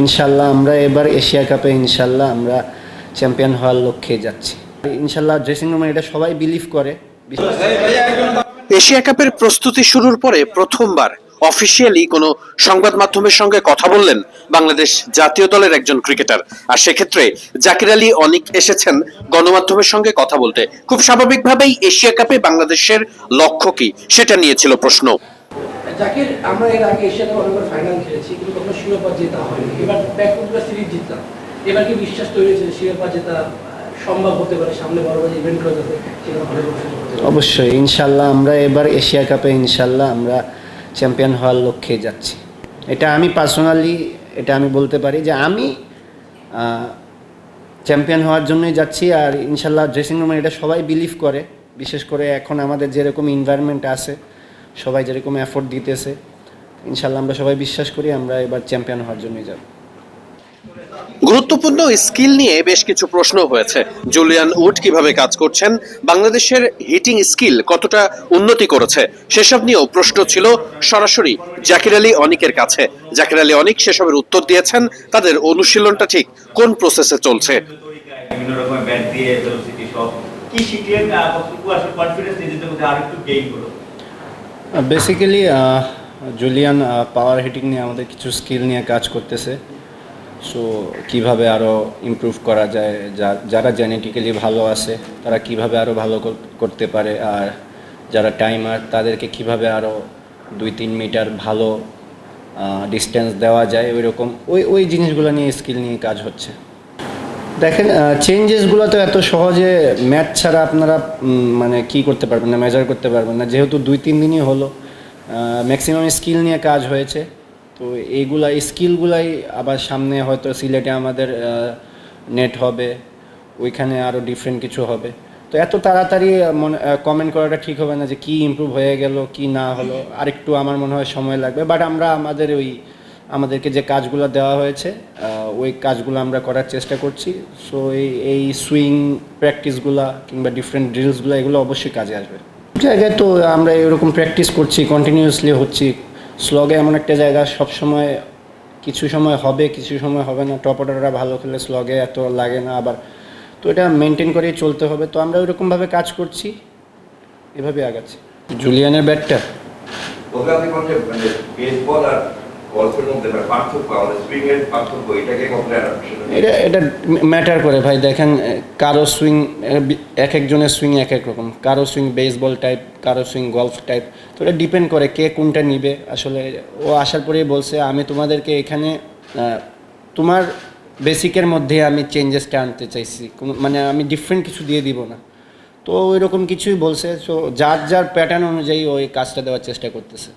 ইনশাল্লাহ আমরা এবার এশিয়া কাপে ইনশাল্লাহ আমরা চ্যাম্পিয়ন হওয়ার লক্ষ্যে যাচ্ছি। ইনশাল্লাহ ড্রেসিং রুমে এটা সবাই বিলিভ করে। এশিয়া কাপের প্রস্তুতি শুরুর পরে প্রথমবার অফিসিয়ালি কোনো সংবাদ মাধ্যমের সঙ্গে কথা বললেন বাংলাদেশ জাতীয় দলের একজন ক্রিকেটার আর সেক্ষেত্রে জাকির আলী অনেক এসেছেন গণমাধ্যমের সঙ্গে কথা বলতে। খুব স্বাভাবিকভাবেই এশিয়া কাপে বাংলাদেশের লক্ষ্য কি? সেটা নিয়েছিল প্রশ্ন। জাকির আমরা এর আগে এশিয়া কাপ অনেকবার ফাইনাল খেলেছি, কিন্তু কখনো শিরোপা জেতা হয়নি। এবার সিরিজ জিতলাম। এবার কি বিশ্বাস তৈরি হয়েছে শিরোপা জেতা সম্ভব হতে পারে সামনে বড় বড় পারে অবশ্যই, ইনশাল্লাহ আমরা এবার এশিয়া কাপে, ইনশাল্লাহ আমরা চ্যাম্পিয়ন হওয়ার লক্ষ্যে যাচ্ছি। এটা আমি পার্সোনালি এটা আমি বলতে পারি যে আমি চ্যাম্পিয়ন হওয়ার জন্যই যাচ্ছি আর ইনশাল্লাহ ড্রেসিং রুমে এটা সবাই বিলিভ করে। বিশেষ করে এখন আমাদের যেরকম ইনভায়রনমেন্ট আছে সবাই যেরকম এফোর্ট দিতেছে ইনশাল্লাহ আমরা সবাই বিশ্বাস করি আমরা এবার চ্যাম্পিয়ন হওয়ার জন্যই যাব। গুরুত্বপূর্ণ স্কিল নিয়ে বেশ কিছু প্রশ্ন হয়েছে। জুলিয়ান উড কীভাবে কাজ করছেন? বাংলাদেশের হিটিং স্কিল কতটা উন্নতি করেছে? সেসব নিয়েও প্রশ্ন ছিল সরাসরি জাকির আলী অনিকের কাছে। জাকির আলী অনিক সেসবের উত্তর দিয়েছেন তাদের অনুশীলনটা ঠিক কোন প্রসেসে চলছে? বিভিন্ন রকমের ব্যাট দিয়ে সব কি শিখলেন কনফিডেন্স নিজেদের মধ্যে আর একটু গেইন হলো বেসিক্যালি জুলিয়ান পাওয়ার হিটিং নিয়ে আমাদের কিছু স্কিল নিয়ে কাজ করতেছে। সো কীভাবে আরও ইমপ্রুভ করা যায় যারা জেনেটিক্যালি ভালো আছে, তারা কীভাবে আরও ভালো করতে পারে, আর যারা টাইমার তাদেরকে কীভাবে আরও দুই তিন মিটার ভালো ডিস্টেন্স দেওয়া যায় ওই রকম ওই ওই জিনিসগুলো নিয়ে স্কিল নিয়ে কাজ হচ্ছে। দেখেন চেঞ্জেসগুলো তো এত সহজে ম্যাচ ছাড়া আপনারা মানে কি করতে পারবেন না মেজার করতে পারবেন না। যেহেতু দুই, তিন দিনই হলো ম্যাক্সিমাম স্কিল নিয়ে কাজ হয়েছে। তো এইগুলা স্কিলগুলাই আবার সামনে হয়তো সিলেটে আমাদের নেট হবে, ওইখানে আরও ডিফারেন্ট কিছু হবে। তো এত তাড়াতাড়ি মনে কমেন্ট করাটা ঠিক হবে না যে কি ইমপ্রুভ হয়ে গেল, কি না হলো। আরেকটু আমার মনে হয় সময় লাগবে। বাট আমরা আমাদের ওই, আমাদেরকে যে কাজগুলো দেওয়া হয়েছে ওই কাজগুলো আমরা করার চেষ্টা করছি। সো এই এই সুইং প্র্যাকটিসগুলা কিংবা ডিফারেন্ট ড্রিলসগুলো এগুলো অবশ্যই কাজে আসবে। জায়গায় তো আমরা এরকম প্র্যাকটিস করছি কন্টিনিউয়াসলি হচ্ছি। স্লগে এমন একটা জায়গা সব সময় কিছু সময় হবে কিছু সময় হবে না। টপ অর্ডাররা ভালো খেলে স্লগে এত লাগে না আবার। তো এটা মেনটেন করেই চলতে হবে। তো আমরা ওইরকমভাবে কাজ করছি এভাবে আগাচ্ছি। জুলিয়ানের ব্যাটটা ওকে আপনি মানে বেসবল আর এটা এটা ম্যাটার করে ভাই, দেখেন কারও সুইং এক একজনের সুইং এক এক রকম। কারও সুইং বেসবল টাইপ কারও সুইং গলফ টাইপ তো এটা ডিপেন্ড করে কে কোনটা নিবে। আসলে ও আসার পরেই বলছে, আমি তোমাদেরকে এখানে তোমার বেসিকের মধ্যে আমি চেঞ্জেসটা আনতে চাইছি। মানে আমি ডিফারেন্ট কিছু দিয়ে দিব না। তো ওই রকম কিছুই বলছে। সো যার যার প্যাটার্ন অনুযায়ী ওই কাজটা দেওয়ার চেষ্টা করতেছে।